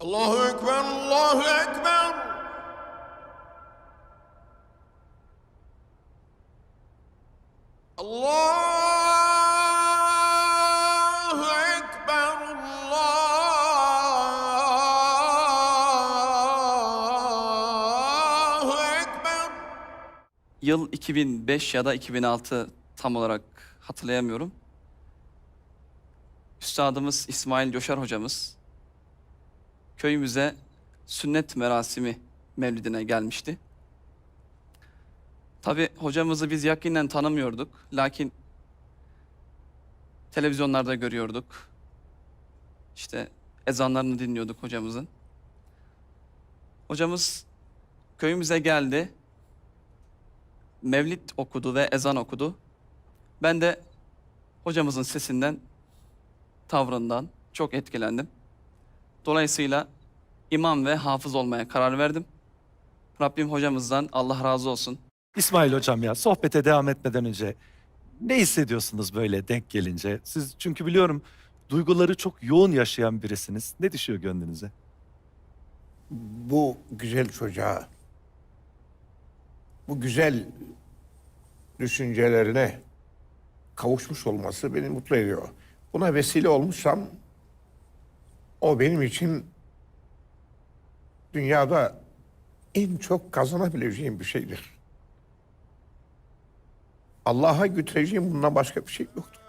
Allahu Ekber, Allahu Ekber. Allahu Ekber, Allahu Ekber. Yıl 2005 ya da 2006 tam olarak hatırlayamıyorum. Üstadımız İsmail Coşar hocamız köyümüze sünnet merasimi mevlidine gelmişti. Tabi hocamızı biz yakinen tanımıyorduk. Lakin televizyonlarda görüyorduk. İşte ezanlarını dinliyorduk hocamızın. Hocamız köyümüze geldi. Mevlid okudu ve ezan okudu. Ben de hocamızın sesinden, tavrından çok etkilendim. Dolayısıyla imam ve hafız olmaya karar verdim. Rabbim hocamızdan Allah razı olsun. İsmail hocam ya sohbete devam etmeden önce ne hissediyorsunuz böyle denk gelince? Siz çünkü biliyorum duyguları çok yoğun yaşayan birisiniz. Ne düşüyor gönlünüze? bu güzel çocuğa bu güzel düşüncelerine kavuşmuş olması beni mutlu ediyor. Buna vesile olmuşsam o benim için dünyada en çok kazanabileceğim bir şeydir. Allah'a götüreceğim bundan başka bir şey yoktur.